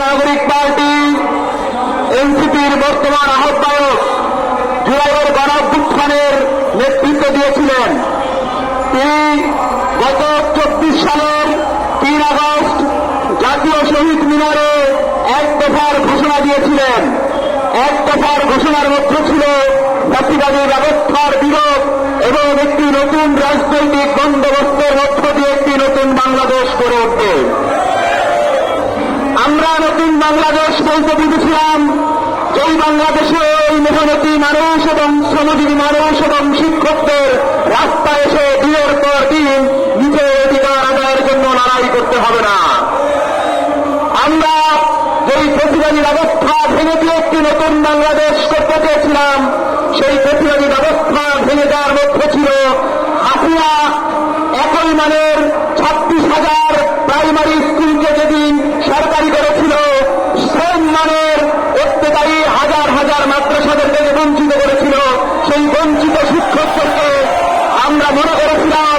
নাগরিক পার্টি, এনসিপির বর্তমান আহ্বায়ক জুলাইয়ের গণঅভ্যুত্থানের নেতৃত্ব দিয়েছিলেন। তিনি গত চব্বিশ সালের তিন আগস্ট জাতীয় শহীদ মিনারে এক দফার ঘোষণা দিয়েছিলেন। এক দফার ঘোষণার মধ্যে ছিল জাতিবাদী ব্যবস্থার বিরোধ এবং একটি নতুন রাজনৈতিক বন্দোবস্তের মধ্য দিয়ে একটি নতুন বাংলাদেশ গড়ে উঠবে। আমরা নতুন বাংলাদেশ বলতে বুঝেছিলাম যেই বাংলাদেশে এই মেহনতি মানুষ এবং শ্রমজীবী মানুষ এবং শিক্ষকদের রাস্তায় এসে দিনের পর দিন নিজের অধিকার আদায়ের জন্য লড়াই করতে হবে না। আমরা যেই প্রতিবাদী ব্যবস্থা ভেঙে দিয়ে একটি নতুন বাংলাদেশ করতে চেয়েছিলাম, সেই প্রতিবাদী ব্যবস্থা ভেঙে দেওয়ার মধ্যে ছিল হাসিনা একই মানের ছাব্বিশ হাজার প্রাইমারি স্কুলকে যেদিন সরকারি করেছিল সেম মানের অত্যাচারী হাজার হাজার মাদ্রাসাদের থেকে বঞ্চিত করেছিল সেই বঞ্চিত শিক্ষকদেরকে আমরা মনে করেছিলাম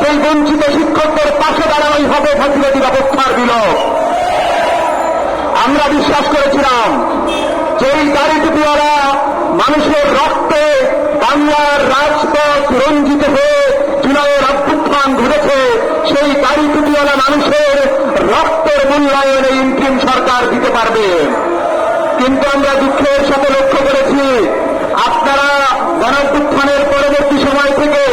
সেই বঞ্চিত শিক্ষকদের পাশে দাঁড়ানোই হবে ফাঁসিবাদী ব্যবস্থার বিলোপ আমরা বিশ্বাস করেছিলাম। যেই দাড়িটুকুওয়ালা মানুষের রক্তে বাংলার রাজপথ রঞ্জিত হয়ে জুলাইয়ের অভ্যুত্থান ঘটেছে। সেই দাড়িটুকুওয়ালা মানুষের রক্তের মূল্যায়ন এই ইন্টিম সরকার দিতে পারবে। কিন্তু আমরা দুঃখের সাথে লক্ষ্য করেছি, আপনারা গণঅভ্যুত্থানের পরবর্তী সময় থেকে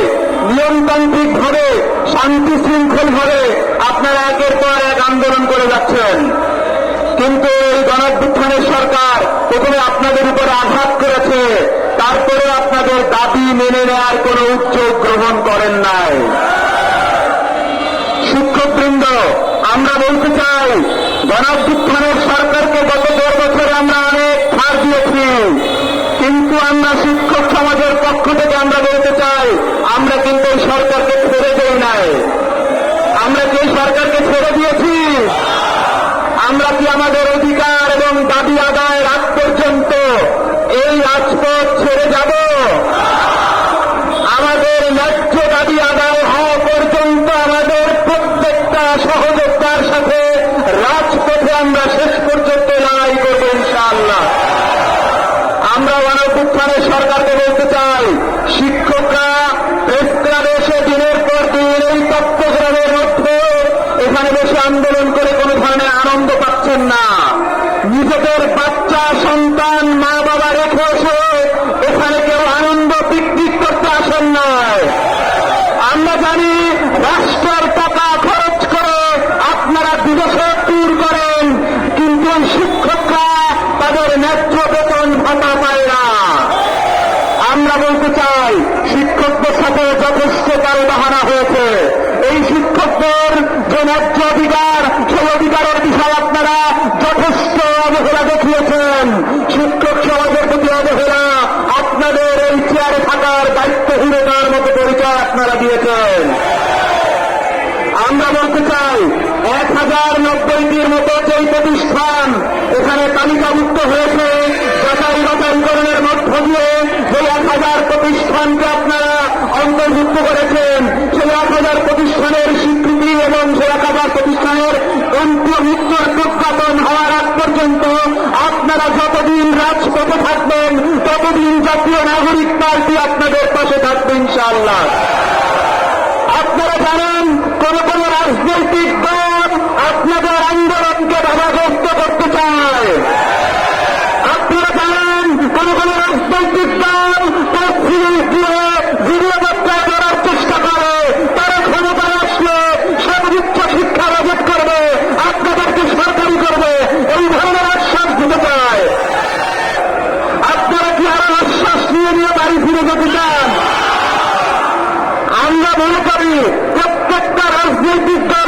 নিয়মতান্ত্রিক ভাবে শান্তি শৃঙ্খল ভাবে আপনারা একের পর এক আন্দোলন করে যাচ্ছেন। কিন্তু এই গণঅভ্যুত্থানের সরকার প্রথমে আপনাদের উপর আঘাত করেছে, তারপরে আপনাদের দাবি মেনে নেওয়ার কোন উচ্চ গ্রহণ করেন নাই। শিক্ষকবৃন্দ, আমরা বলতে চাই, গণঅভ্যুত্থানের সরকারকে গত দেড় বছরে আমরা অনেক ছাড় দিয়েছি কিন্তু আমরা শিক্ষক সমাজের পক্ষ থেকে আমরা বলতে চাই আমরা কিন্তু এই সরকারকে ছেড়ে দেই নাই আমরা কি এই সরকারকে ছেড়ে দিয়েছি আমরা কি আমাদের অধিকার এবং দাবি আদায়ের আগ পর্যন্ত এই রাজপথ ছেড়ে যাব আমাদের ন্যায্য দাবি আদায় হওয়া পর্যন্ত আমাদের প্রত্যেকটা সহযোগিতার সাথে রাজপথে আমরা শেষ পর্যন্ত লড়াই করব ইনশাআল্লাহ। আমরা গণপুত্থানের সরকারকে বলতে চাই, শিক্ষকরা প্রেস ক্লাবে এসে দিনের পর দিন এই তত্ত্বগ্রামের মধ্যে এখানে বসে আন্দোলন করে কোনো ধরনের আনন্দ পাচ্ছেন না। নিজেদের বাচ্চা, সন্তান মা বাবা রেখে এসে এখানে কেউ আনন্দ পিকনিক করতে আসেন নয় আমরা জানি রাষ্ট্রের টাকা খরচ করে আপনারা বিদেশে ট্যুর করেন কিন্তু এই শিক্ষকরা তাদের ন্যায্য বেতন ভাতা পায় না আমরা বলতে চাই শিক্ষকদের যথেষ্ট কাল বাহানা হয়েছে। এই শিক্ষকদের যে ন্যায্য অধিকার, সেই অধিকারের বিষয়ে আপনারা যথেষ্ট অবহেলা দেখিয়েছেন। শিক্ষক সমাজের প্রতি অবহেলা আপনাদের এই চেয়ারে থাকার দায়িত্বহীনতার মতো পরিচয় আপনারা দিয়েছেন। আমরা বলতে চাই, এক হাজার নব্বইটির মতো যেই প্রতিষ্ঠান এখানে তালিকাভুক্ত হয়েছে যাচাই বাছাইকরণের মধ্য দিয়ে যে এক হাজার প্রতিষ্ঠানকে অন্তর্ভুক্ত করেছেন সেই এক হাজার প্রতিষ্ঠানের স্বীকৃতি এবং সে এক হাজার প্রতিষ্ঠানের অন্তর্ভুক্তর প্রজ্ঞাপন হওয়ার আগ পর্যন্ত আপনারা যতদিন রাজপথে থাকবেন, ততদিন জাতীয় নাগরিক পার্টি আপনাদের পাশে থাকবে ইনশাআল্লাহ। আপনারা জানেন, কোন কোন রাজনৈতিক দল আপনাদের আন্দোলনকে বাধাগ্রস্ত করতে চায় আপনারা জানেন কোন কোন রাজনৈতিক দল তফসিল দিয়ে ভিডিও বার্তা করার চেষ্টা করে তারা ক্ষমতায় আসলে সর্বোচ্চ শিক্ষা বাজেট করবে আপনাদেরকে সরকারি করবে এই ধরনের আশ্বাস দিতে চায় আপনারা কি আরও আশ্বাস নিয়ে নিয়ে বাড়ি ফিরে যেতে আমরা মনে করি প্রত্যেকটা রাজনৈতিক দলের